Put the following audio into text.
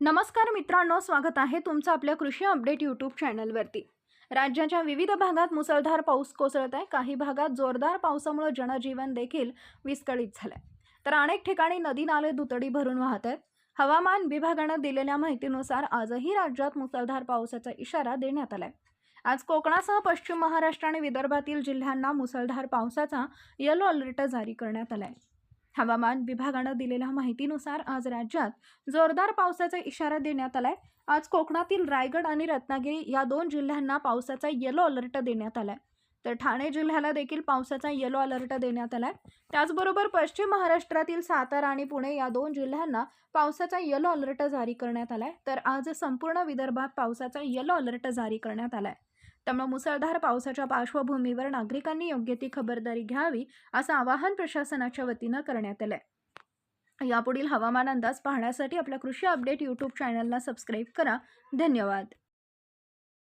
नमस्कार मित्रांनो स्वागत आहे तुमचं आपल्या कृषी अपडेट यूट्यूब चॅनलवरती. राज्याच्या विविध भागात मुसळधार पाऊस कोसळत आहे. काही भागात जोरदार पावसामुळे जनजीवन देखील विस्कळीत झालंय. तर अनेक ठिकाणी नदी नाले दुतडी भरून वाहत आहेत. हवामान विभागानं दिलेल्या माहितीनुसार आजही राज्यात मुसळधार पावसाचा इशारा देण्यात आलाय. आज कोकणासह पश्चिम महाराष्ट्र आणि विदर्भातील जिल्ह्यांना मुसळधार पावसाचा येलो अलर्ट जारी करण्यात आला आहे हवामान विभागानं दिलेल्या माहितीनुसार आज राज्यात जोरदार पावसाचा इशारा देण्यात आलाय. आज कोकणातील रायगड आणि रत्नागिरी या दोन जिल्ह्यांना पावसाचा येलो अलर्ट देण्यात आलाय. तर ठाणे जिल्ह्याला देखील पावसाचा येलो अलर्ट देण्यात आलाय. त्याचबरोबर पश्चिम महाराष्ट्रातील सातारा आणि पुणे या दोन जिल्ह्यांना पावसाचा येलो अलर्ट जारी करण्यात आलाय. तर आज संपूर्ण विदर्भात पावसाचा येलो अलर्ट जारी करण्यात आलाय. त्यामुळे मुसळधार पावसाच्या पार्श्वभूमीवर नागरिकांनी योग्य ती खबरदारी घ्यावी असं आवाहन प्रशासनाच्या वतीनं करण्यात आलंय. यापुढील हवामान अंदाज पाहण्यासाठी आपल्या कृषी अपडेट यूट्यूब चॅनलला सबस्क्राईब करा. धन्यवाद.